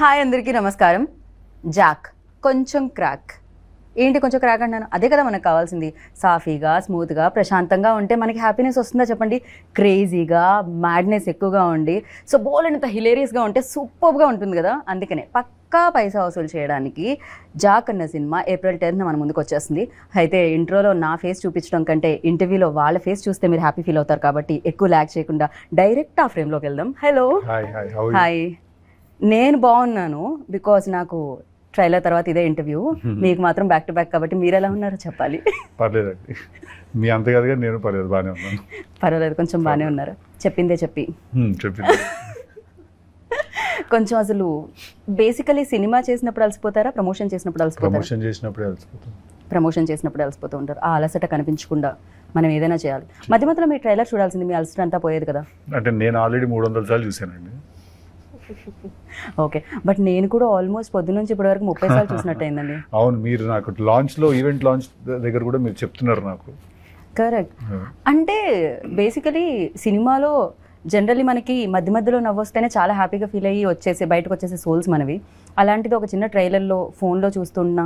Hi అందరికీ నమస్కారం. Jack కొంచెం క్రాక్. ఏంటి కొంచెం క్రాక్ అంటున్నాను? అదే కదా మనకు కావాల్సింది. సాఫీగా స్మూత్గా ప్రశాంతంగా ఉంటే మనకి హ్యాపీనెస్ వస్తుందా చెప్పండి? క్రేజీగా మ్యాడ్నెస్ ఎక్కువగా ఉండి సో బోల్ అంత హిలేరియస్గా ఉంటే సూపర్గా ఉంటుంది కదా? అందుకనే పక్కా పైసా వసూలు చేయడానికి జాక్ అన్న సినిమా ఏప్రిల్ టెన్త్ మన ముందుకు వచ్చేస్తుంది. అయితే ఇంట్రోలో నా ఫేస్ చూపించడం కంటే ఇంటర్వ్యూలో వాళ్ళ ఫేస్ చూస్తే మీరు హ్యాపీ ఫీల్ అవుతారు కాబట్టి ఎక్కువ ల్యాక్ చేయకుండా డైరెక్ట్ ఆ ఫ్రేమ్లోకి వెళ్దాం. హలో. హాయ్ నేను బాగున్నాను బికాజ్ నాకు ట్రైలర్ తర్వాత ఇదే ఇంటర్వ్యూ. మీకు మాత్రం బ్యాక్ టు బ్యాక్ కాబట్టి మీరు ఎలా ఉన్నారో చెప్పాలి. పర్లేదండి. మీ అంత కదా నేను పర్లేదు బాగానే ఉన్నాను. పర్వాలేదు కొంచెం బాగానే ఉన్నారు. చెప్పిందే చెప్పి. చెప్పింది. కొంచెం అసలు బేసికలీ సినిమా చేసినప్పుడు అలసిపోతారా ప్రమోషన్ చేసినప్పుడు అలసిపోతారా? ప్రమోషన్ చేసినప్పుడే ప్రమోషన్ చేసినప్పుడు అలసిపోతూ ఉంటారు. ఆ అలసట కనిపించకుండా మనం ఏదైనా చేయాలి. మధ్య మధ్యలో మీ ట్రైలర్ చూడాల్సింది మీ అలసట అంతా పోయేది కదా? అంటే నేను ఆల్రెడీ మూడు వందల సార్లు చూశానండి. ఓకే. బట్ నేను కూడా ఆల్మోస్ట్ పొద్దు నుంచి ఇప్పటి వరకు ముప్పై సార్లు చూసినట్టు అయిందండి అవును మీరు నాకు లాంచ్లో ఈవెంట్ లాంచ్ దగ్గర కూడా మీరు చెప్తున్నారు నాకు. కరెక్ట్. అంటే బేసికలీ సినిమాలో జనరల్లీ మనకి మధ్య మధ్యలో నవ్వొస్తేనే చాలా హ్యాపీగా ఫీల్ అయ్యి వచ్చేసే బయటకు వచ్చేసే సోల్స్ మనవి. అలాంటిది ఒక చిన్న ట్రైలర్లో ఫోన్లో చూస్తున్నా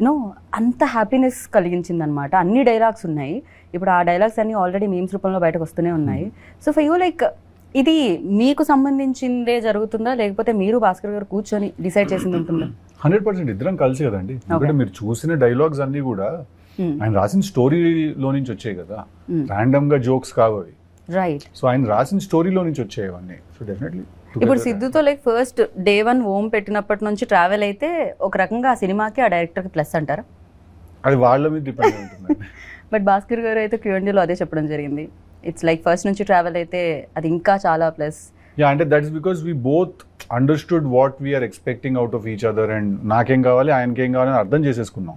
నో అంత హ్యాపీనెస్ కలిగించింది అనమాట అన్ని డైలాగ్స్ ఉన్నాయి. ఇప్పుడు ఆ డైలాగ్స్ అన్ని ఆల్రెడీ మీమ్స్ రూపంలో బయటకు వస్తూనే ఉన్నాయి. సో ఫర్ యూ లైక్ ఇది మీకు సంబంధించిందే జరుగుతుందా? లేకపోతే మీరు భాస్కర్ గారు కూర్చొని డిసైడ్ చేసింది ఉంటుందా? హండ్రెడ్ పర్సెంట్ ఇద్దరం కలిసి కదండి. ఎందుకంటే మీరు చూసిన డైలాగ్స్ అన్నీ కూడా. ఆయన రాసిన స్టోరీలో నుంచి వచ్చాయి కదా. ర్యాండమ్గా జోక్స్ కావు అవి. రైట్ సో ఆయన రాసిన స్టోరీలో నుంచి వచ్చాయి అవన్నీ. సో డెఫినెట్లీ ఇప్పుడు సిద్ధుతో లైక్ ఫస్ట్ డే వన్ ఓం పెట్టినప్పటి నుంచి ట్రావెల్ అయితే ఒక రకంగా ఆ సినిమాకి ఆ డైరెక్టర్కి ప్లస్ అంటారా? అది వాళ్ళ మీద డిపెండ్ ఉంటుంది బట్ భాస్కర్ గారు అయితే క్యూఎండీలో అదే చెప్పడం జరిగింది. ఇట్స్ లైక్ ఫస్ట్ నుంచి ట్రావెల్ అయితే అది ఇంకా చాలా ప్లస్ యా అంటే that is because we both understood what we're expecting out of each other and నాకేం కావాలి ఆయనకి ఏం కావాలి అని అర్థం చేసేసుకున్నాం.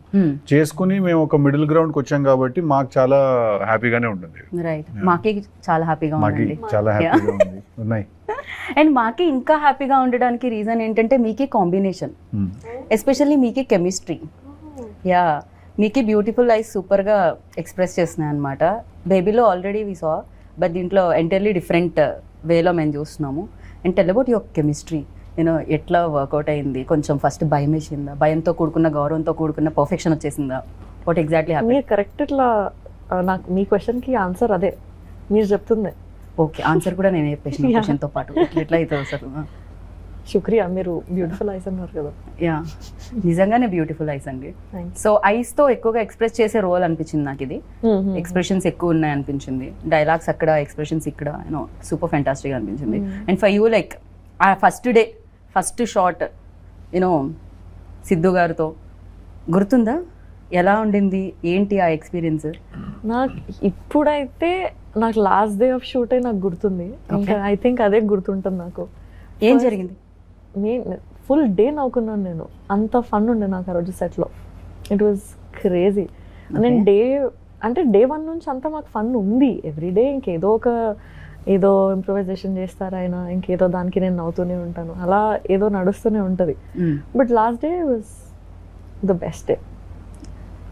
చేసుకుని మేము ఒక మిడిల్ గ్రౌండ్కి వచ్చాం కాబట్టి మాకు చాలా హ్యాపీగానే ఉంటుంది. రైట్ మాకి చాలా హ్యాపీగా మాకి ఉందండి. చాలా హ్యాపీగా ఉంది. ఉన్నాయి. అండ్ మాకి ఇంకా హ్యాపీగా ఉండడానికి రీజన్ ఏంటంటే మీకి కాంబినేషన్ Hmm. ఎస్పెషల్లీ మీకి కెమిస్ట్రీ యా మీకి బ్యూటిఫుల్ ఐస్ సూపర్గా ఎక్స్ప్రెస్ చేస్తున్నాయి అనమాట బేబీలో ఆల్రెడీ వి సా బట్ దీంట్లో ఎంటైర్లీ డిఫరెంట్ వేలో మేము చూస్తున్నాము. And tell about your chemistry నేను ఎట్లా వర్కౌట్ అయింది? కొంచెం ఫస్ట్ భయం వేసిందా? భయంతో కూడుకున్న గౌరవంతో కూడుకున్న పర్ఫెక్షన్ వచ్చేసిందా? వాట్ ఎగ్జాక్ట్లీ మీరు కరెక్ట్ ఇట్లా నాకు మీ క్వశ్చన్కి ఆన్సర్ అదే. మీరు చెప్తుంది. ఓకే ఆన్సర్ కూడా నేను చెప్పేసిన Yeah. క్వశ్చన్తో పాటు. ఎట్లా అవుతుంది అసలు? శుక్రియా మీరు బ్యూటిఫుల్ ఐస్ అన్నారు కదా. యా నిజంగానే బ్యూటిఫుల్ ఐస్ అండి. సో ఐస్తో ఎక్కువగా ఎక్స్ప్రెస్ చేసే రోల్ అనిపించింది నాకు ఇది. ఎక్స్ప్రెషన్స్ ఎక్కువ ఉన్నాయి అనిపించింది. డైలాగ్స్ అక్కడ ఎక్స్ప్రెషన్స్ ఇక్కడ యూనో సూపర్ ఫెంటాస్టిక్ అనిపించింది. అండ్ ఫర్ యూ లైక్ ఆ first day first shot you know Siddhu గారితో గుర్తుందా? ఎలా ఉండింది? ఏంటి ఆ ఎక్స్పీరియన్స్ నాకు ఇప్పుడైతే నాకు లాస్ట్ డే ఆఫ్ షూటే నాకు గుర్తుంది. ఇంకా ఐ థింక్ అదే గుర్తుంటుంది నాకు. ఏం జరిగింది? నేను ఫుల్ డే నవ్వుకున్నాను నేను. అంత ఫన్ ఉండే నాకు ఆ రోజు సెట్లో ఇట్ వాజ్ క్రేజీ నేను డే అంటే డే వన్ నుంచి అంతా మాకు ఫన్ ఉంది. ఎవ్రీ డే ఇంకేదో ఒక ఏదో ఇంప్రూవైజేషన్ చేస్తారు ఆయన ఇంకేదో దానికి నేను నవ్వుతూనే ఉంటాను. అలా ఏదో నడుస్తూనే ఉంటుంది. But last day was the best day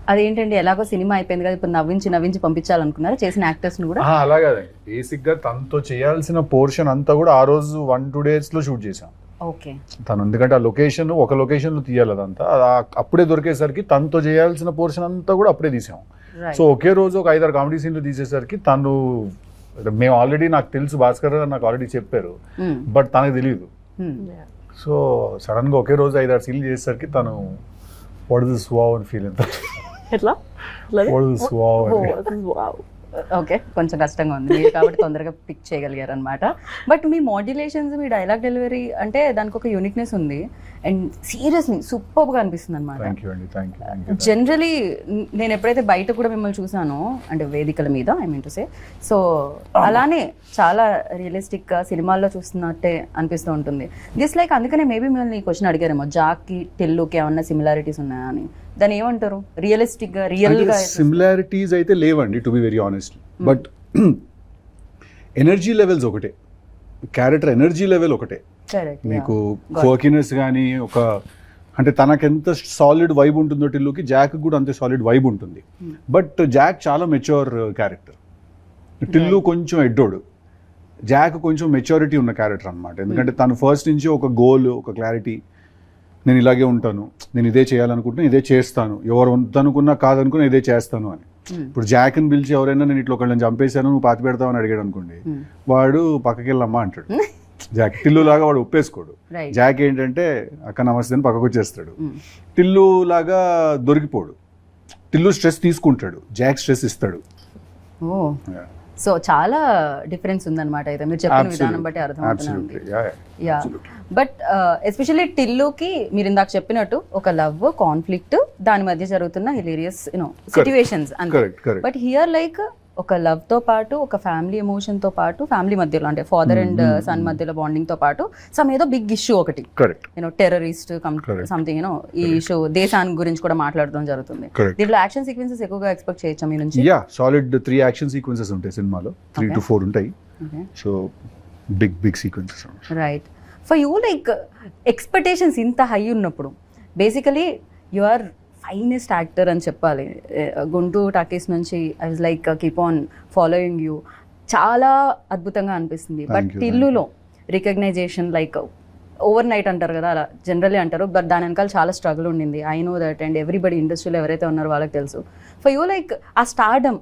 అదేంటండి ఎలాగో సినిమా అయిపోయింది కదా ఇప్పుడు నవ్వించి నవ్వించి పంపించాలనుకున్నారు? చేసిన యాక్టర్స్ని కూడా? ఆ, అలా కాదండి బేసిక్గా తనతో చేయాల్సిన పోర్షన్ అంతా కూడా ఆ రోజు వన్ టూ డేస్లో షూట్ చేసాం ఓకే. తను ఎందుకంటే ఆ లొకేషన్ ఒక లొకేషన్లో తీయాలి అదంతా. అప్పుడే దొరికేసరికి తనతో చేయాల్సిన పోర్షన్ అంతా కూడా అప్పుడే తీసాం. సో ఒకే రోజు ఒక ఐదారు కామెడీ సీన్లు తీసేసరికి తను మేము ఆల్రెడీ నాకు తెలుసు భాస్కర్ గారు నాకు ఆల్రెడీ చెప్పారు. బట్ తనకు తెలియదు సో సడన్గా ఒకే రోజు ఐదారు సీన్లు చేసేసరికి తను వాట్ ఇస్ దిస్ వావ్ అని ఫీల్ ఎంత ఎట్లా? What is this wow okay కొంచెం కష్టంగా ఉంది. మీరు కాబట్టి తొందరగా పిక్ చేయగలిగారు అనమాట బట్ మీ మాడ్యులేషన్స్ మీ డైలాగ్ డెలివరీ అంటే దానికి ఒక యూనిక్నెస్ ఉంది. అండ్ సీరియస్లీ సూపర్గా అనిపిస్తుంది అనమాట జనరలీ నేను ఎప్పుడైతే బయట కూడా మిమ్మల్ని చూసానో అంటే వేదికల మీద I mean to say so అలానే చాలా రియలిస్టిక్ సినిమాల్లో చూస్తున్నట్టే అనిపిస్తూ ఉంటుంది. దిస్ లైక్ అందుకనే మేబీ మిమ్మల్ని క్వశ్చన్ అడిగారేమో జాక్కి టెల్లుకి ఏమన్నా సిమిలారిటీస్ ఉన్నాయా అని. దాన్ని ఏమంటారు? రియలిస్టిక్గా రియల్గా సిమిలారిటీస్ అయితే లేవండి to be very honest but energy levels ఒకటే. క్యారెక్టర్ ఎనర్జీ లెవెల్ ఒకటే. మీకు ఫోకినెస్ కానీ ఒక అంటే తనకెంత సాలిడ్ వైబ్ ఉంటుందో టిల్లుకి జాక్ కూడా అంతే సాలిడ్ వైబ్ ఉంటుంది. బట్ జాక్ చాలా మెచ్యూర్ క్యారెక్టర్ టిల్లు కొంచెం ఎడ్డోడు. జాక్ కొంచెం మెచ్యూరిటీ ఉన్న క్యారెక్టర్ అన్నమాట. ఎందుకంటే తను ఫస్ట్ నుంచి ఒక గోల్ ఒక క్లారిటీ నేను ఇలాగే ఉంటాను నేను ఇదే చేయాలనుకుంటున్నా ఇదే చేస్తాను. ఎవరు వద్దనుకున్నా కాదనుకున్నా ఇదే చేస్తాను అని. Hmm. ఇప్పుడు జాక్ని పిలిచి ఎవరైనా నేను ఇట్లా ఒకళ్ళని చంపేశాను నువ్వు పాతి పెడతావు అని అడిగాడు అనుకోండి. Hmm. వాడు పక్కకి వెళ్ళమ్మా అంటాడు. జాక్ టిల్లు లాగా వాడు ఒప్పేసుకోడు జాక్ ఏంటంటే అక్క నమస్తే అని పక్కకు వచ్చేస్తాడు Hmm. టిల్లు లాగా దొరికిపోడు. టిల్లు స్ట్రెస్ తీసుకుంటాడు. జాక్ స్ట్రెస్ ఇస్తాడు. సో చాలా డిఫరెన్స్ ఉందన్నమాట అయితే. మీరు చెప్పిన విధానం బట్టి అర్థమవుతుంది. యా బట్ ఎస్పెషల్లీ టిల్లుకి మీరు ఇందాక చెప్పినట్టు ఒక లవ్ కాన్ఫ్లిక్ట్ దాని మధ్య జరుగుతున్న హిలేరియస్ యూనో సిచ్యువేషన్స్ అంతే. బట్ హియర్ లైక్ ఒక లవ్తో పాటు ఒక ఫ్యామిలీ ఎమోషన్తో పాటు ఫ్యామిలీ మధ్యలో అంటే ఫాదర్ అండ్ సన్ మధ్యలో బాండింగ్తో పాటు సమ్ ఏదో బిగ్ ఇష్యూ ఒకటి. You know terrorist. Something you know ఈ ఇష్యూ దేశానికి గురించి కూడా మాట్లాడడం జరుగుతుంది. దీంట్లో యాక్షన్ సీక్వెన్సెస్ ఎక్కువగా ఎక్స్పెక్ట్ చేయొచ్చా మీ నుంచి? Yeah solid three action sequences ఉంటాయి సినిమాలో. త్రీ టు ఫోర్ ఉంటాయి. So big big sequences right for you like expectations ఇంత హై ఉన్నప్పుడు basically you are finest actor అని చెప్పాలి. గుంటూరు టాకీస్ నుంచి I was like keep on following you చాలా అద్భుతంగా అనిపిస్తుంది. బట్ టిల్లులో రికగ్నైజేషన్ లైక్ ఓవర్ నైట్ అంటారు కదా అలా జనరల్లీ అంటారు. బట్ దాని వెనకాల చాలా స్ట్రగుల్ ఉండింది. I know that and everybody ఇండస్ట్రీలో ఎవరైతే ఉన్నారో వాళ్ళకి తెలుసు. ఫర్ యూ లైక్ ఆ స్టార్డమ్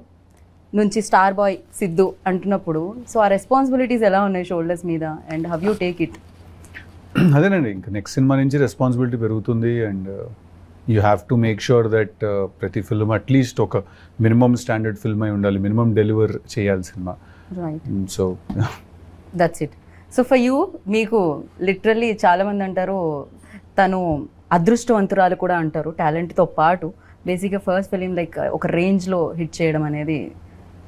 నుంచి స్టార్ బాయ్ సిద్ధు అంటున్నప్పుడు సో ఆ రెస్పాన్సిబిలిటీస్ ఎలా ఉన్నాయి షోల్డర్స్ మీద? And how you take it అదేనండి. ఇంకా నెక్స్ట్ సినిమా నుంచి రెస్పాన్సిబిలిటీ పెరుగుతుంది. And you have to make sure that ప్రతి ఫిల్మ్ అట్లీస్ట్ ఒక మినిమం స్టాండర్డ్ ఫిల్మ్ అయి ఉండాలి మినిమం డెలివర్ చేయాలి cinema. So that's it so for you మీకు లిటరల్లీ చాలామంది అంటారు తను అదృష్టవంతురాలు కూడా అంటారు టాలెంట్తో పాటు. బేసిక్గా ఫస్ట్ ఫిలిం లైక్ ఒక రేంజ్లో హిట్ చేయడం అనేది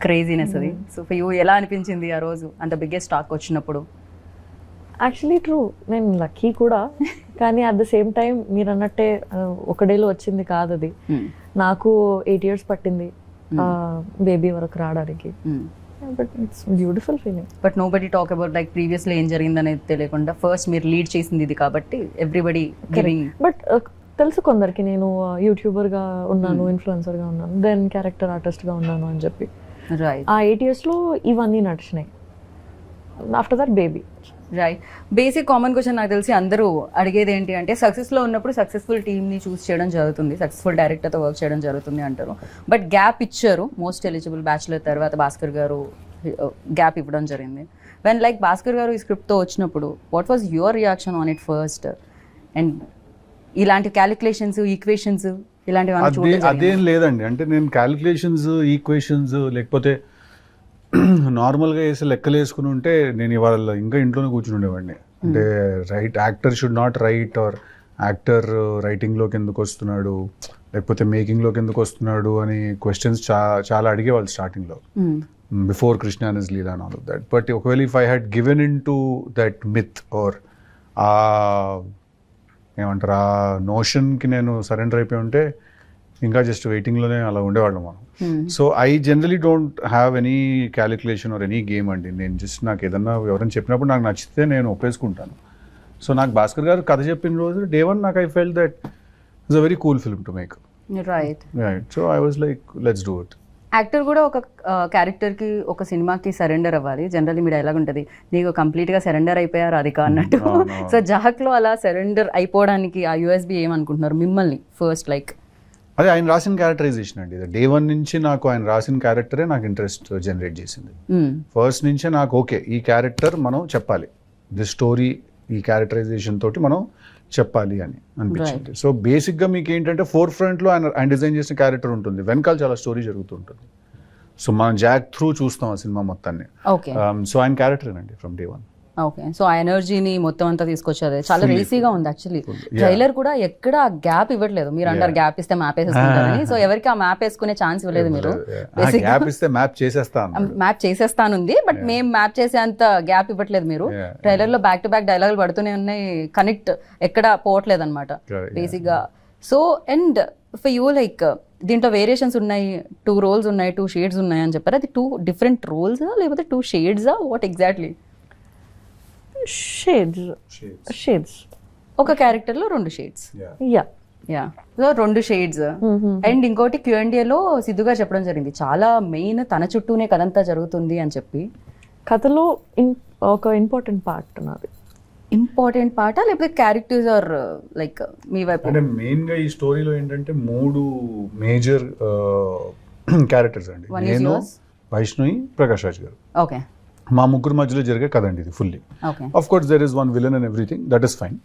క్రేజీనెస్ అది. సో ఫర్ యూ ఎలా అనిపించింది ఆ రోజు? అంత బిగ్గెస్ట్ స్టాక్ వచ్చినప్పుడు? యాక్చువల్లీ ట్రూ నేను లక్కీ కూడా. కానీ అట్ ద సేమ్ టైం మీరు అన్నట్టే ఆ, ఒక డేలో వచ్చింది కాదు అది. నాకు ఎయిట్ ఇయర్స్ పట్టింది బేబీ వరకు రావడానికి. But it's beautiful feeling but nobody talk about like ప్రీవియస్లో ఏం జరిగిందనేది తెలియకుండా ఫస్ట్ మీరు లీడ్ చేసింది ఇది కాబట్టి ఎవ్రీబడి బట్ తెలుసు కొందరికి నేను యూట్యూబర్గా ఉన్నాను ఇన్ఫ్లుయెన్సర్గా ఉన్నాను దెన్ క్యారెక్టర్ ఆర్టిస్ట్గా ఉన్నాను అని చెప్పి. ఆ ఎయిట్ ఇయర్స్లో ఇవన్నీ నడిచినాయి. After that Baby right basic common question నాకు తెలిసి అందరూ అడిగేది ఏంటి అంటే సక్సెస్లో ఉన్నప్పుడు సక్సెస్ఫుల్ టీమ్ని చూస్ చేయడం జరుగుతుంది సక్సెస్ఫుల్ డైరెక్టర్తో వర్క్ చేయడం జరుగుతుంది అంటారు. బట్ గ్యాప్ ఇచ్చారు మోస్ట్ ఎలిజిబుల్ బ్యాచులర్ తర్వాత భాస్కర్ గారు గ్యాప్ ఇవ్వడం జరిగింది. వెన్ లైక్ భాస్కర్ గారు ఈ స్క్రిప్ట్తో వచ్చినప్పుడు what was your reaction on it first and ఇలాంటి క్యాలిక్యులేషన్స్ ఈక్వేషన్స్ జరిగిందా? అదేం లేదండి. అంటే నేను క్యాలిక్యులేషన్స్ ఈక్వేషన్స్ లేకపోతే నార్మల్గా వేసి లెక్కలు వేసుకుని ఉంటే నేను ఇవాళ ఇంకా ఇంట్లోనే కూర్చుని ఉండేవాడిని. అంటే right actor should not write or actor రైటింగ్లోకి ఎందుకు వస్తున్నాడు లేకపోతే మేకింగ్లోకి ఎందుకు వస్తున్నాడు అని క్వశ్చన్స్ చా చాలా అడిగేవాళ్ళు స్టార్టింగ్లో. Before Krishna is Leela and all of that but ఒకవేళ if I had given in to that myth or ఆ ఏమంటారు ఆ నోషన్కి నేను సరెండర్ అయిపోయి ఉంటే ఇంకా జస్ట్ వెయిటింగ్లోనే అలా ఉండేవాళ్ళం మనం. Hmm. So I generally don't have any calculation or any game అండి. నేను జస్ట్ నాకు ఏదన్నా ఎవరైనా చెప్పినప్పుడు నాకు నచ్చితే నేను ఒప్పేసుకుంటాను. సో నాకు భాస్కర్ గారు కథ చెప్పిన రోజు డే వన్ నాకు I felt that it's a very cool film to make. Right right so I was like let's do it actor కూడా ఒక క్యారెక్టర్కి ఒక సినిమాకి సరెండర్ అవ్వాలి. జనరల్లీ మీ డైలాగ్ ఉంటుంది. నీకు కంప్లీట్గా సరెండర్ అయిపోయారు అది అన్నట్టు. సో జహక్లో అలా సరెండర్ అయిపోవడానికి ఆ యూఎస్బి ఏమనుకుంటున్నారు? మిమ్మల్ని ఫస్ట్ లైక్ అదే ఆయన రాసిన క్యారెక్టరైజేషన్ అండి. డే వన్ నుంచి నాకు ఆయన రాసిన క్యారెక్టరే నాకు ఇంట్రెస్ట్ జనరేట్ చేసింది. ఫస్ట్ నుంచే నాకు ఓకే ఈ క్యారెక్టర్ మనం చెప్పాలి. ది స్టోరీ ఈ క్యారెక్టరైజేషన్ తోటి మనం చెప్పాలి అని అనిపించింది. సో బేసిక్గా మీకు ఏంటంటే ఫోర్ ఫ్రంట్లో ఆయన ఆయన డిజైన్ చేసిన క్యారెక్టర్ ఉంటుంది. వెనకాల చాలా స్టోరీ జరుగుతుంటుంది సో మనం జాక్ త్రూ చూస్తాం ఆ సినిమా మొత్తాన్ని. సో ఆయన క్యారెక్టరేనండి from day one okay. So ఆ ఎనర్జీని మొత్తం అంతా తీసుకొచ్చారు. చాలా రేసీగా ఉంది యాక్చువల్లీ. ట్రైలర్ కూడా ఎక్కడ గ్యాప్ ఇవ్వట్లేదు. మీరు అంటారు గ్యాప్ ఇస్తే మ్యాప్ వేసేసుకుంటారని. సో ఎవరికి ఆ మ్యాప్ వేసుకునే ఛాన్స్ ఇవ్వలేదు మీరు. గ్యాప్ ఇస్తే మ్యాప్ చేసేస్తా అన్నాడు మ్యాప్ చేసేస్తానుంది బట్ మేము మ్యాప్ చేసేంత గ్యాప్ ఇవ్వట్లేదు మీరు. ట్రైలర్లో బ్యాక్ టు బ్యాక్ డైలాగులు పడుతూనే ఉన్నాయి కనెక్ట్ ఎక్కడ పోవట్లేదు అనమాట బేసిక్గా. So and for you like దీంట్లో వేరియేషన్స్ ఉన్నాయి టూ రోల్స్ ఉన్నాయి టూ షేడ్స్ ఉన్నాయి అని చెప్పారు? అది టూ డిఫరెంట్ రోల్స్ లేకపోతే టూ షేడ్సా వాట్ ఎగ్జాక్ట్లీ షేడ్స్ షేడ్స్ ఒక క్యారెక్టర్లో రెండు షేడ్స్. యా యా సో రెండు షేడ్స్. అండ్ ఇంకోటి క్యూఎండిఏలో సిద్ధుగా చెప్పడం జరిగింది. చాలా మెయిన్ తన చుట్టూనే కదంతా జరుగుతుంది అని చెప్పి. కథలో ఒక ఇంపార్టెంట్ పార్ట్ నాది. ఇంపార్టెంట్ పాట లేకపోతే క్యారెక్టర్స్ ఆర్ లైక్ మీ వైపు? అంటే మెయిన్గా ఈ స్టోరీలో ఏంటంటే మూడు మేజర్ క్యారెక్టర్స్ అండి. నేను. వైష్ణవి ప్రకాష్ రాజ్ గారు. ఓకే మా ముగ్గురు మధ్యలో జరిగే కథ అండి ఇది fully of course there is one villain and everything that is fine.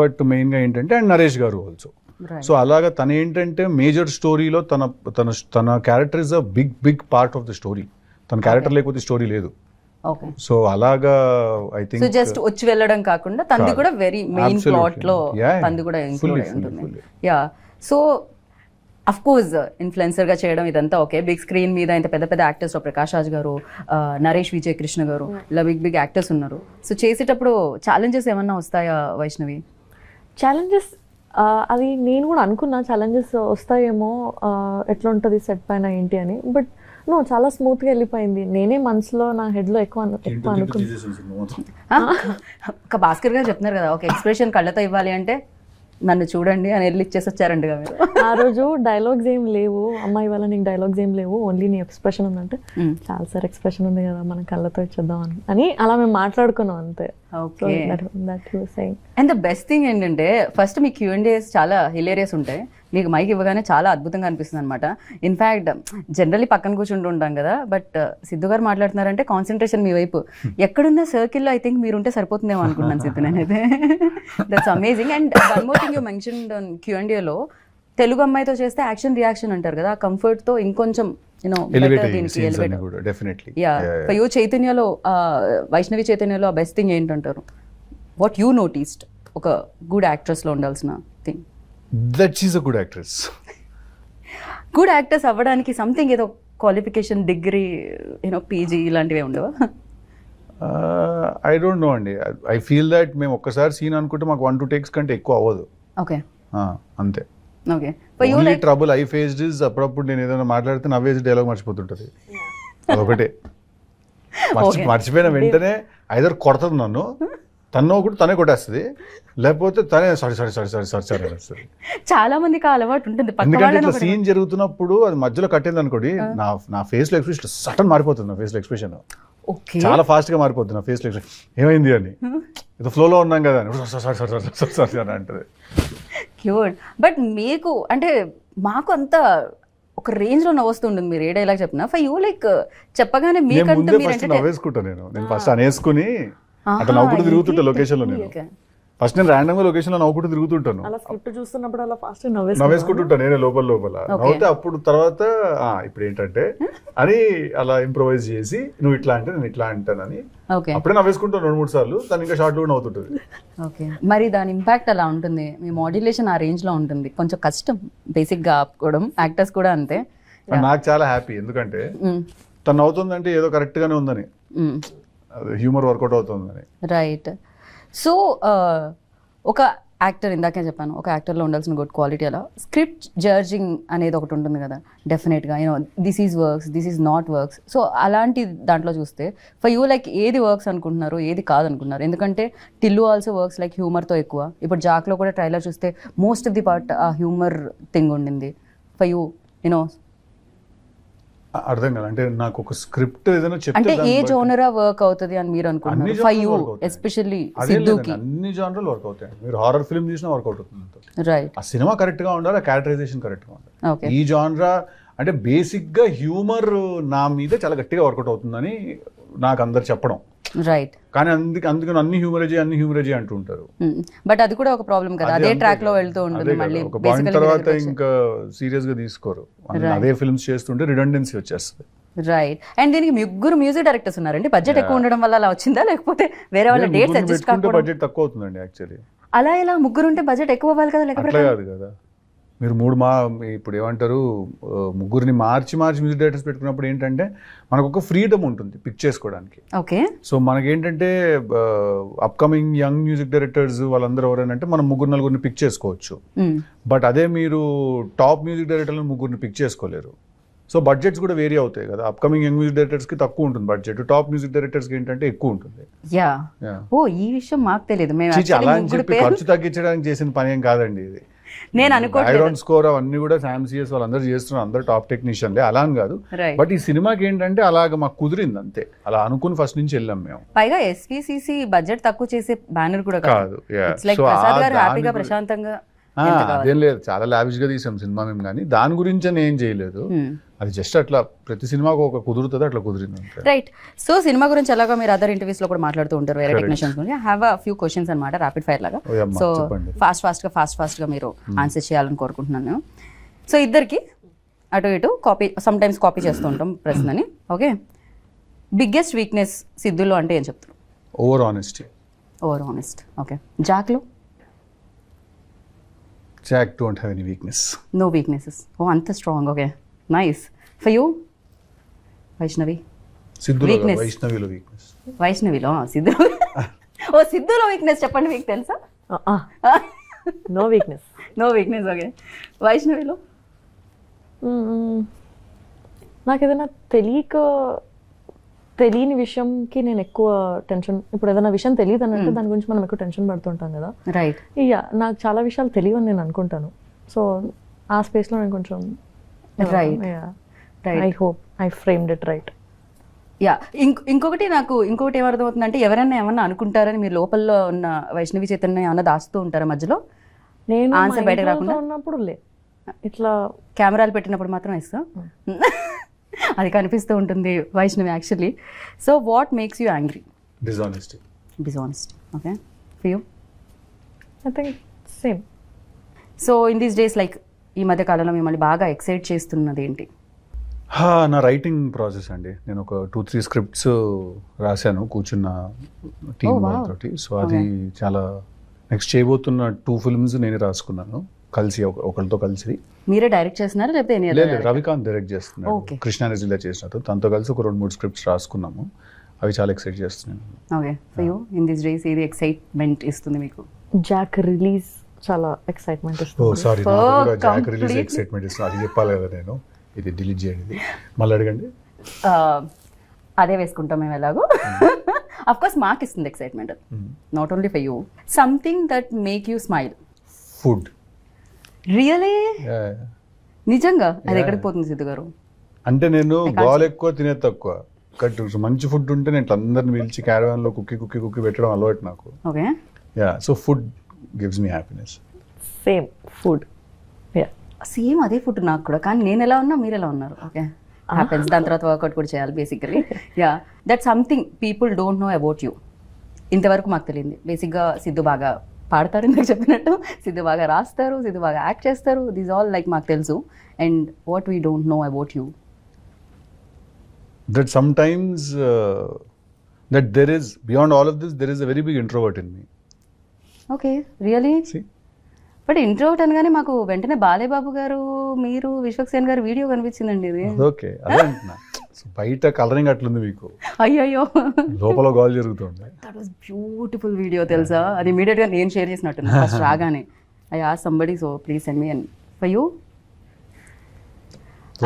But మెయిన్గా ఏంటంటే అండ్ నరేష్ గారు ఆల్సో సో అలాగా తన ఏంటంటే మేజర్ స్టోరీలో తన తన తన character is a big big part of the story తన క్యారెక్టర్ లేకపోతే స్టోరీ లేదు. సో అలాగా ఐ థింక్ జస్ట్ వచ్చి వెళ్ళడం కాకుండా తంది. కూడా వెరీ మెయిన్. ప్లాట్లో. తంది కూడా. యా సో అఫ్ కోర్స్ ఇన్ఫ్లుయెన్సర్గా చేయడం ఇదంతా ఓకే బిగ్ స్క్రీన్ మీద ఇంత పెద్ద పెద్ద యాక్టర్స్ ప్రకాష్ రాజ్ గారు ఆ, నరేష్ విజయ్ కృష్ణ గారు ఇలా బిగ్ బిగ్ యాక్టర్స్ ఉన్నారు. సో చేసేటప్పుడు ఛాలెంజెస్ ఏమన్నా వస్తాయా వైష్ణవి? ఛాలెంజెస్ అది నేను కూడా అనుకున్నా ఛాలెంజెస్ వస్తాయేమో ఆ, ఎట్లా ఉంటుంది సెట్ పైన ఏంటి అని. బట్ నో చాలా స్మూత్గా వెళ్ళిపోయింది. నేనే మనసులో నా హెడ్లో ఎక్కువ అను- ఎక్కువ అనుకున్నా? ఒక భాస్కర్ గారు చెప్తున్నారు కదా ఒక ఎక్స్ప్రెషన్ కళ్ళతో ఇవ్వాలి అంటే నన్ను చూడండి అని వెళ్ళి ఇచ్చేసి వచ్చారంట మీరు. ఆ రోజు డైలాగ్స్ ఏం లేవు. అమ్మాయి వల్ల నీకు డైలాగ్స్ ఏం లేవు. ఓన్లీ నీ ఎక్స్ప్రెషన్ ఉందంటే. చాలా సార్ ఎక్స్ప్రెషన్ ఉంది కదా మనం కళ్ళతో ఇచ్చేద్దాం అని. అని అలా మేము మాట్లాడుకున్నాం అంతే. Okay that you saying and the best thing ఏంటంటే ఫస్ట్ మీ క్యూ అండ్ డేస్ చాలా హిలేరియస్ ఉంటాయి. మీకు మైక్ ఇవ్వగానే చాలా అద్భుతంగా అనిపిస్తుంది అనమాట ఇన్ఫ్యాక్ట్ జనరల్లీ పక్కన కూర్చుంటూ ఉంటాం కదా బట్ సిద్ధు గారు మాట్లాడుతున్నారంటే కాన్సన్ట్రేషన్ మీ వైపు. ఎక్కడున్న సర్కిల్లో ఐ థింక్ మీరు ఉంటే సరిపోతుందేమో అనుకున్నాను సిద్ధు నేనైతే. That's amazing and one more thing you mention Q and డేలో తెలుగు అమ్మాయితో చేస్తే యాక్షన్ రియాక్షన్ అంటారు కదా ఆ comfort తో ఇంకొంచెం యా చైతన్యలో వైష్ణవి చైతన్యలో ఆ బెస్ట్ థింగ్ ఏంటంటారు? వాట్ యూ నోటీస్డ్ ఒక గుడ్ యాక్ట్రెస్లో ఉండాల్సిన thing that is a good actress good actors అవ్వడానికి సంథింగ్ ఏదో qualification degree you know PG ఇలాంటివి ఉండవా? ఐ డోంట్ నో అండి. ఐ ఫీల్ దట్ మేము ఒక్కసారి సీన్ అనుకుంటే మాకు వన్ టూ టేక్స్ కంటే ఎక్కువ అవ్వదు. ఓకే అంతే. Okay only trouble I faced is అప్పుడప్పుడు నేను ఏదైనా మాట్లాడితే నవ్వేసి డైలాగ్ మర్చిపోతుంటది. అదొకటే. మర్చిపోయిన వెంటనే ఐదర్ కొడుతుంది నన్ను తను ఒకటి తనే కొట్టేస్తుంది. లేకపోతే తనే sorry sorry sorry sorry sorry sorry అనేస్తుంది. చాలా మందికి ఆ అలవాటు ఉంటుంది. పక్క ఎందుకంటే వాళ్ళని ఇట్లా ఒకటి- సీన్ జరుగుతున్నప్పుడు అది మధ్యలో కట్టింది అనుకోండి నా నా ఫేస్లో ఎక్స్ప్రెషన్ సడన్ మారిపోతుంది నా ఫేస్లో ఎక్స్ప్రెషన్. ఓకే. చాలా ఫాస్ట్గా మారిపోతుంది నా ఫేస్లో ఎక్స్ప్రెషన్. ఏమైంది అని? ఏదో ఫ్లోలో ఉన్నాం కదా అని. Sorry sorry sorry sorry sorry అని అంటది. క్యూర్. బట్ మీకు అంటే మాకు అంత ఒక రేంజ్లో నవ్వుతుంటుంది మీరు ఏ డైలాగ్ చెప్పినా. ఫర్ యూ లైక్ చెప్పగానే నేను మీకంటే ముందే ఫస్ట్ నవ్వేసుకుంటా నేను. నేను ఫస్ట్ అనేసుకుని అట్లా నవ్వుకుంటూ తిరుగుతుంటా లొకేషన్లో నేను. ఫస్ట్ నేను ర్యాండమ్గా లొకేషన్లో నవ్వుకుంటూ తిరుగుతుంటాను. అలా స్క్రిప్ట్ చూస్తున్నప్పుడు అలా ఫాస్ట్ నవ్వేసి నవ్వేసుకుంటుంటా నేనే లోపల లోపల. నవ్వుతే అప్పుడు తర్వాత ఆ, ఇప్పుడు ఏంటంటే అని అలా ఇంప్రొవైజ్ చేసి నువ్వు ఇట్లా అంటే నేను ఇట్లా అంటానని. ఓకే. అప్పుడే నవ్వేసుకుంటాను రెండు మూడు సార్లు తను ఇంకా షార్ట్ కూడా నవ్వుతుంటుంది. ఓకే. మరి దాని ఇంపాక్ట్ అలా ఉంటుంది. మీ మాడ్యులేషన్ ఆ రేంజ్లో ఉంటుంది. కొంచెం కష్టం బేసిక్గా ఆపుకోవడం యాక్టర్స్ కూడా అంతే. కానీ నాకు చాలా హ్యాపీ ఎందుకంటే తను నవ్వుతుందంటే ఏదో కరెక్ట్ గానే ఉందని. హ్యూమర్ వర్కౌట్ అవుతుందని. రైట్. సో ఒక యాక్టర్ ఇందాకే చెప్పాను ఒక యాక్టర్లో ఉండాల్సిన గుడ్ క్వాలిటీ అలా. స్క్రిప్ట్ జడ్జింగ్ అనేది ఒకటి ఉంటుంది కదా డెఫినెట్గా you know this is works this is not works so అలాంటి దాంట్లో చూస్తే ఫర్ యూ లైక్ ఏది వర్క్స్ అనుకుంటున్నారు ఏది కాదనుకుంటున్నారు? ఎందుకంటే టిల్లు ఆల్సో వర్క్స్ లైక్ హ్యూమర్తో ఎక్కువ. ఇప్పుడు జాక్లో కూడా ట్రైలర్ చూస్తే మోస్ట్ ఆఫ్ ది పార్ట్ ఆ హ్యూమర్ థింగ్ ఉండింది. ఫర్ యూ యూనో అర్థం కాదు అంటే నాకు ఒక స్క్రిప్ట్ ఏదైనా చెప్తే అంటే ఏ జోనరా వర్క్ అవుతుంది అని మీరు అనుకుంటున్నారు? For you. ఎస్పెషల్లీ సిద్ధుకి. అన్ని జానర్లు వర్క్ అవుతాయి. మీరు హారర్ ఫిల్మ్ చూసినా వర్కౌట్ అవుతుంది రైట్ ఆ సినిమా కరెక్ట్గా ఉండాలి ఆ క్యారెక్టరైజేషన్ కరెక్ట్గా ఉండాలి. ఓకే ఈ జానరా అంటే బేసిక్గా హ్యూమర్ నా మీద చాలా గట్టిగా వర్కౌట్ అవుతుందని నాకు అందరు చెప్పడం. రైట్ కానీ అందుకే అందుకని అన్ని హ్యూమరేజీ అన్ని హ్యూమరేజీ అంటూ ఉంటారు. బట్ అది కూడా ఒక ప్రాబ్లం కదా. అదే ట్రాక్లో. వెళ్తూ ఉంటుంది. మళ్ళీ ఒక పాయింట్ తర్వాత ఇంకా సీరియస్గా తీసుకోరు. అదే ఫిల్మ్స్ చేస్తుంటే రిడండెన్సీ వచ్చేస్తుంది. రైట్ అండ్ దీనికి ముగ్గురు మ్యూజిక్ డైరెక్టర్స్ ఉన్నారండి. బడ్జెట్ ఎక్కువ ఉండడం వల్ల అలా వచ్చిందా? లేకపోతే వేరే వాళ్ళ డేట్స్ అడ్జస్ట్ కాకపోవడం? బడ్జెట్ తక్కువ అవుతుందండి యాక్చువల్లీ అలా ఇలా ముగ్గురు ఉంటే బడ్జెట్ ఎక్కువ అవ్వాలి కదా లేకపోతే కాదు కదా. మీరు మూడు మా ఇప్పుడు ఏమంటారు ముగ్గురిని మార్చి మార్చి మ్యూజిక్ డైరెక్టర్స్ పెట్టుకున్నప్పుడు ఏంటంటే మనకు ఒక ఫ్రీడమ్ ఉంటుంది పిక్ చేసుకోవడానికి. ఓకే. సో మనకేంటంటే అప్కమింగ్ యంగ్ మ్యూజిక్ డైరెక్టర్స్ వాళ్ళందరూ ఎవరైనా అంటే మనం ముగ్గురు నలుగురిని పిక్ చేసుకోవచ్చు. బట్ అదే మీరు టాప్ మ్యూజిక్ డైరెక్టర్లను ముగ్గురిని పిక్ చేసుకోలేరు. సో బడ్జెట్స్ కూడా వేరీ అవుతాయి కదా. అప్కమింగ్ యంగ్ మ్యూజిక్ డైరెక్టర్స్కి తక్కువ ఉంటుంది బడ్జెట్ టాప్ మ్యూజిక్ డైరెక్టర్స్కి ఏంటంటే ఎక్కువ ఉంటుంది. యా. ఓ ఈ విషయం మాకు తెలియదు. అలా అని చెప్పి ఖర్చు తగ్గించడానికి చేసిన పని ఏం కాదండి ఇది. నేను బ్యాక్గ్రౌండ్ స్కోర్ అవన్నీ కూడా శామ్ సిఎస్ వాళ్ళందరూ చేస్తున్నారు. అందరూ టాప్ టెక్నీషియన్లే అలా అని కాదు బట్ ఈ సినిమాకి ఏంటంటే అలాగ మాకు కుదిరింది అంతే అలా అనుకుని ఫస్ట్ నుంచి వెళ్ళాం మేము. పైగా ఎస్పీసీసీ బడ్జెట్ తక్కువ చేసే బ్యానర్ కూడా కాదు. హ్యాపీగా ప్రశాంతంగా? అదేం లేదు. చాలా లావిష్గా తీసాం సినిమా మేము కానీ. దాని గురించి ఏం చేయలేదు. Hmm. అది జస్ట్ అట్లా ప్రతి సినిమాకు ఒక కుదురుతుంది అట్లా కుదిరింది రైట్ సో సినిమా గురించి ఎలాగో మీరు అదర్ ఇంటర్వ్యూస్లో కూడా మాట్లాడుతూ ఉంటారు వేరే. టెక్నీషియన్స్ గురించి హ్యావ్ అ ఫ్యూ క్వశ్చన్స్ అనమాట ర్యాపిడ్ ఫైర్ లాగా. సో ఫాస్ట్ ఫాస్ట్గా ఫాస్ట్ ఫాస్ట్గా మీరు ఆన్సర్ చేయాలని కోరుకుంటున్నాను. సో ఇద్దరికి అటు ఇటు కాపీ సమ్ టైమ్స్ కాపీ చేస్తూ ఉంటాం ప్రశ్నని. ఓకే బిగ్గెస్ట్ వీక్నెస్ సిద్ధులో అంటే ఏం చెప్తారు? Over honesty over honest okay జాక్లో Jack don't have any weakness no weaknesses oh అంత strong okay nice for you Vaishnavi సిద్ధులో Weakness. వైష్ణవిలో వీక్నెస్ వైష్ణవిలో సిద్ధులో ఓ సిద్ధులో వీక్నెస్ చెప్పండి మీకు తెలుసా? No weakness no weakness okay వైష్ణవిలో నాకు ఏదైనా తెలియక తెలియని విషయంకి నేను ఎక్కువ టెన్షన్ ఇప్పుడు ఏదైనా విషయం తెలియదు అని అంటే దాని గురించి మనం ఎక్కువ టెన్షన్ పడుతుంటాం కదా. రైట్ ఇక నాకు చాలా విషయాలు తెలియవని నేను అనుకుంటాను. సో ఆ స్పేస్లో నేను కొంచెం Right. I right hope I framed it right yeah ఇంక ఇంకొకటి నాకు ఇంకొకటి ఏమర్థమవుతుందంటే ఎవరైనా ఏమన్నా అనుకుంటారని మీరు లోపల ఉన్న వైష్ణవి చైతన్య ఏమన్నా దాస్తూ ఉంటారా మధ్యలో? నేను మా బయటకు ఇంట్లో రాకుండా? ఉన్నప్పుడు లే. ఇట్లా కెమెరాలు పెట్టినప్పుడు మాత్రం ఇస్తా అది కనిపిస్తూ ఉంటుంది Vaishnavi actually so what makes you angry dishonesty dishonest okay for you I think same so in these days like ఈ మధ్య కాలంలో మిమ్మల్ని బాగా ఎక్సైట్ చేస్తున్నది ఏంటి? నా రైటింగ్ ప్రాసెస్ అండి. నేను ఒక టూ త్రీ స్క్రిప్ట్స్ రాశాను కూర్చున్న టీం. వాళ్ళతోటి. సో అది చాలా నెక్స్ట్ చేయబోతున్న టూ ఫిల్మ్స్ నేనే రాసుకున్నాను. కలిసి ఒక- ఒకరితో కలిసి. మీరే డైరెక్ట్ చేస్తున్నారా లేకపోతే లేదు రవికాంత్ డైరెక్ట్ చేస్తున్నాడు. Okay. కృష్ణానజిలో చేసినట్టు. తనతో కలిసి ఒక రెండు మూడు స్క్రిప్ట్స్ రాసుకున్నాము. అవి చాలా ఎక్సైట్ చేస్తున్నాను okay. For you in these days ఇది ఎక్సైట్మెంట్ ఇస్తుంది మీకు? జాక్ రిలీజ్ చాలా ఎక్సైట్మెంట్ ఇస్తుంది. Sorry Jack release. ఎక్సైట్మెంట్ అది చెప్పాలి కదా నేను. ఇది డిలీట్ చేయండి. మళ్ళీ అడగండి. అదే వేసుకుంటాం మేము ఎలాగో. అఫ్ కోర్స్ మాకు ఇస్తుంది excitement not only for you something that make you smile food really నిజంగా? అది ఎక్కడికి పోతుంది సిద్ధు గారు? అంటే నేను గోల్ ఎక్కువ తినే తక్కువ. కట్ మంచి ఫుడ్ ఉంటే నేను అందరిని పిలిచి క్యారవాన్లో కుక్కి కుక్కి కుక్కి పెట్టడం అలవాటు నాకు. Okay yeah so food gives me happiness same food same అదే ఫుడ్ నాకు కూడా. కానీ నేను ఎలా ఉన్నా మీరు ఎలా ఉన్నారు? ఓకే హ్యాపెన్స్ దాని తర్వాత వర్కౌట్ కూడా చేయాలి basically yeah that something people don't know about you ఇంతవరకు మాకు తెలియంది. బేసిక్గా సిద్ధు బాగా పాడతారు ఇందాక చెప్పినట్టు. సిద్ధు బాగా రాస్తారు సిద్ధు బాగా యాక్ట్ చేస్తారు. దీస్ ఆల్ లైక్ మాకు తెలుసు. And what we don't know about you that sometimes that there is beyond all of this there is a very big introvert in me okay. Really see but introvert అనగానే మాకు వెంటనే బాలేబాబు గారు మీరు విశ్వక్సేన్ గారు video కనిపించిందండి ఇది. ఓకే అదే అంటున్నా. బయట కలరింగ్ అట్లుంది మీకు. అయ్యయ్యో. లోపల గోల్ జరుగుతుంది. దట్ వాస్ బ్యూటిఫుల్ వీడియో తెలుసా? అది ఇమీడియట్గా నేను షేర్ చేసినట్టు ఫస్ట్ రాగానే. I uh somebody so please send me and for you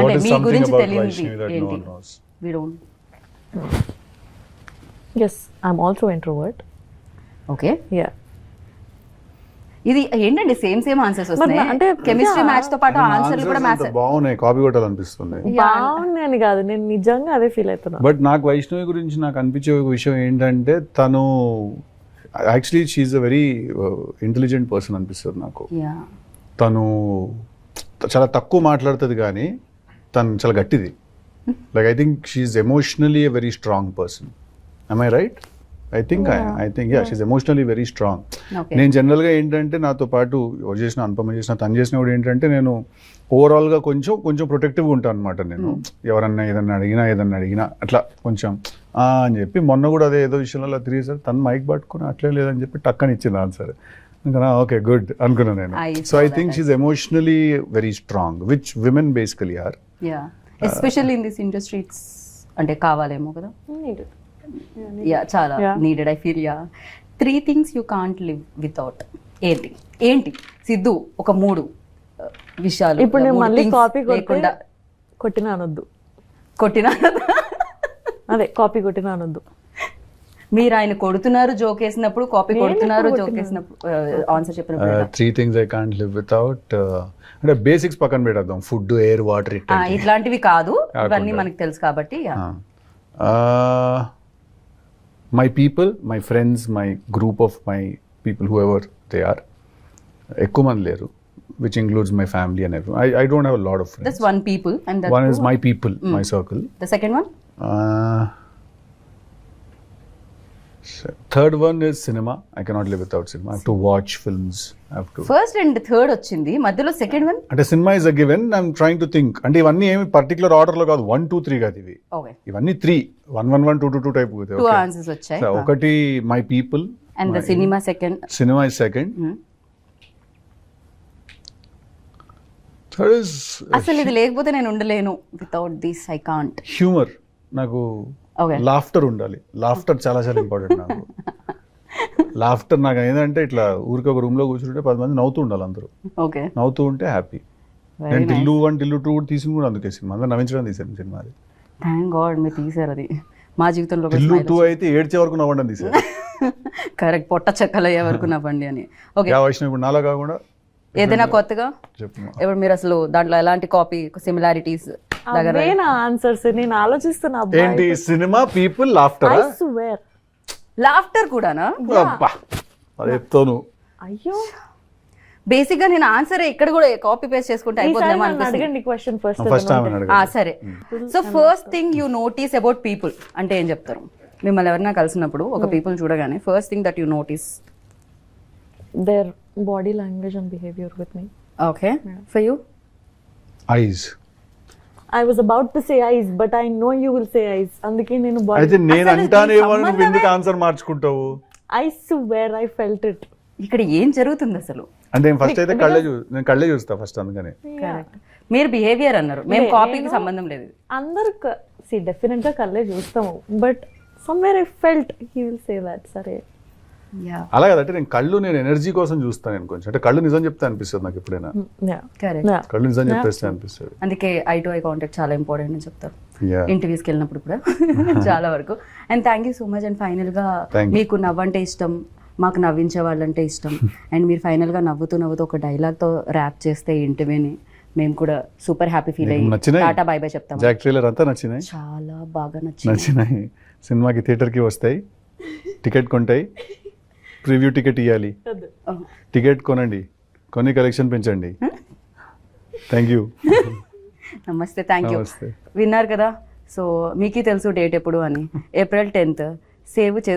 అంటే మీ గురించి తెలియంది ఏంటి? We don't yes I'm also introvert okay yeah ఇది ఏంటండి సేమ్ సేమ్ ఆన్సర్స్ వస్తున్నాయి. నా- అంటే కెమిస్ట్రీ. మ్యాచ్తో పాటు ఆన్సర్లు కూడా మ్యాచ్ బాగున్నాయి కాపీ కొట్టాలనిపిస్తుంది. బాగుంది అని కాదు నేను నిజంగా అదే ఫీల్ అవుతున్నా. బట్ నాకు వైష్ణవి గురించి నాకు అనిపించే ఒక విషయం ఏంటంటే తను actually she's a very intelligent person అనిపిస్తుంది నాకు. యా. తను చాలా తక్కువ మాట్లాడుతుంది కానీ తను చాలా గట్టిది. Like I think she's emotionally a very strong person I right I think I think yeah she's emotionally very strong నేను జనరల్గా ఏంటంటే నాతో పాటు ఎవరు చేసిన అనుపమ చేసిన తను చేసిన కూడా ఏంటంటే నేను ఓవరాల్గా కొంచెం కొంచెం ప్రొటెక్టివ్గా ఉంటాను అనమాట నేను. ఎవరన్నా ఏదన్నా అడిగినా ఏదన్నా అడిగినా అట్లా కొంచెం "ఆ" అని చెప్పి మొన్న కూడా అదే ఏదో విషయంలో అలా తిరిగి సార్ తను మైక్ పట్టుకుని అట్లే లేదని చెప్పి టక్కని ఇచ్చింది ఆన్సర్ ఇంకా ఓకే గుడ్ అనుకున్నాను నేను. I so I think. She's emotionally very strong which women basically are yeah especially in this industry it's అంటే కావాలేమో కదా? యా చాలా. Needed I feel yeah three things you can't live without ఏంటి? ఏంటి? సిద్ధు ఒక మూడు uh, విషయాలు. ఇప్పుడు నేను మళ్ళీ కాపీ కొడితే లేకుండా కొట్టిన అనొద్దు. కొట్టిన? అదే కాపీ కొట్టిన అనొద్దు. మీరు ఆయన కొడుతున్నారు జోక్ వేసినప్పుడు కాపీ నేను కొడుతున్నారు జోక్? వేసినప్పుడు ఆన్సర్ చెప్పినప్పుడు ఎలా? Three things I can't live without అంటే బేసిక్స్ పక్కన పెట్టేద్దాం. ఫుడ్ ఎయిర్ వాటర్ ఇట్లాంటివి. కాదు. ఇవన్నీ మనకు తెలుసు కాబట్టి my people, my friends, my group of my people, whoever they are, Ekkumanleru, which includes my family and everyone. I, I don't have a lot of friends. That's one people and that's one is my people, mm. my hmm. circle. The second one? Uh, third one is cinema I cannot live without cinema to watch films first and third వచ్చింది. మధ్యలో second one అంటే cinema is a given I'm trying to think అంటే ఇవన్నీ ఏమి particular ఆర్డర్లో కాదు. One two three కాదు ఇవి. ఇవన్నీ three one one one two two two type ఒకటి my people and the cinema second cinema is second third is అసలు ఇది లేకపోతే నేను ఉండలేను. Without this I can't humour నాకు లాఫ్టర్ ఉండాలి. లాఫ్టర్ చాలా చాలా ఇంపార్టెంట్ నాకు. లాఫ్టర్ నాకు ఏంటంటే ఇట్లా ఊరికి ఒక రూమ్లో కూర్చుంటే పది మంది నవ్వుతూ ఉండాలి అందరూ. ఓకే నవ్వుతూ ఉంటే హ్యాపీ నేను టిల్లు వన్ టిల్లు టూ కూడా తీసింది కూడా అందుకే సినిమా. అందరూ నవ్వించడం తీసాను సినిమా అది థ్యాంక్ గాడ్ మీరు తీసారు అది. మా జీవితంలో టిల్లు టూ అయితే ఏడ్చే వరకు నవ్వడం తీసాను కరెక్ట్ పొట్ట చెక్కలు అయ్యే వరకు నవ్వండి అని. ఓకే ఇప్పుడు నాలా కాకుండా ఏదైనా కొత్తగా? ఇప్పుడు మీరు అసలు దాంట్లో ఎలాంటి కాపీ సిమిలారిటీస్ అవే నా ఆన్సర్స్ నేను ఆలోచిస్తున్నా ఏంటి cinema people laughter I swear laughter కూడానా? అది చెప్తాను. అయ్యో. బేసిక్గా నేను ఆన్సర్ ఇక్కడ కూడా కాపీ పేస్ట్ చేసుకుంటే అయిపోతుందేమో అడగండి క్వశ్చన్ ఫస్ట్ ఫస్ట్ సరే. So first thing you notice about people అంటే ఏం చెప్తారు? మిమ్మల్ని ఎవరైనా కలిసినప్పుడు ఒక పీపుల్ చూడగానే first thing that you notice their body language and behaviour with me okay for you eyes I was about to say eyes but I know you will say eyes అందుకే నేను అయితే బాడీ నేను అంటానేమో నువ్వు ఎందుకు answer మార్చుకుంటావు? I swear I felt it ఇక్కడ ఏం జరుగుతుంది అసలు? అంటే నేను ఫస్ట్ అయితే కళ్ళే చూ నేను కళ్ళే చూస్తా ఫస్ట్ అందుకని. కరెక్ట్ మీరు బిహేవియర్ అన్నారు. మేము కాపీకి సంబంధం లేదు. అందరు సి డెఫినెట్గా కళ్ళే చూస్తాము but somewhere I felt he will say that సరే. అలా కదంటే నేను కళ్ళు నేను ఎనర్జీ కోసం చూస్తాను నేను కొంచెం. అంటే కళ్ళు నిజం చెప్తే అనిపిస్తుంది నాకు ఎప్పుడైనా. యా కరెక్ట్ కళ్ళు నిజం చెప్పేస్తే అనిపిస్తుంది. అందుకే ఐ టు ఐ కాంటాక్ట్ చాలా ఇంపార్టెంట్ అని చెప్తారు. యా ఇంటర్వ్యూస్కి వెళ్ళినప్పుడు కూడా. చాలా వరకు. And thank you so much and ఫైనల్గా Thank you. మీకు నవ్వంటే ఇష్టం మాకు నవ్వించే వాళ్ళంటే ఇష్టం. అండ్ మీరు ఫైనల్గా నవ్వుతూ నవ్వుతూ ఒక డైలాగ్తో ర్యాప్ చేస్తే ఇంటర్వ్యూని మేము కూడా సూపర్ హ్యాపీ ఫీల్ అయ్యి నచ్చినాయి? టాటా బై బై చెప్తాం. జాక్ ట్రైలర్ అంతా నచ్చినాయి? చాలా బాగా నచ్చింది నచ్చినాయి. సినిమాకి థియేటర్కి వస్తాయి. టికెట్ కొంటాయి. ప్రివ్యూ టికెట్ ఇవ్వాలి టికెట్ కొనండి. కొన్ని కలెక్షన్ పెంచండి. Thank you. నమస్తే థ్యాంక్ యూ. విన్నారు కదా? సో మీకే తెలుసు డేట్ ఎప్పుడు అని. April tenth. సేవ్ చే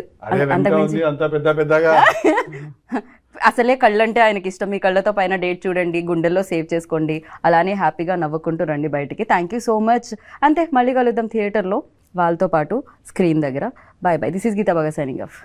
పెద్ద పెద్దగా. అసలే కళ్ళంటే ఆయనకి ఇష్టం మీ కళ్ళతో పైన డేట్ చూడండి గుండెల్లో సేవ్ చేసుకోండి. అలానే హ్యాపీగా నవ్వుకుంటూ రండి బయటికి. Thank you so much. అంతే మళ్ళీ కలుద్దాం థియేటర్లో. వాళ్ళతో పాటు స్క్రీన్ దగ్గర. Bye bye this is Geetha బాగా సైనింగ్ ఆఫ్.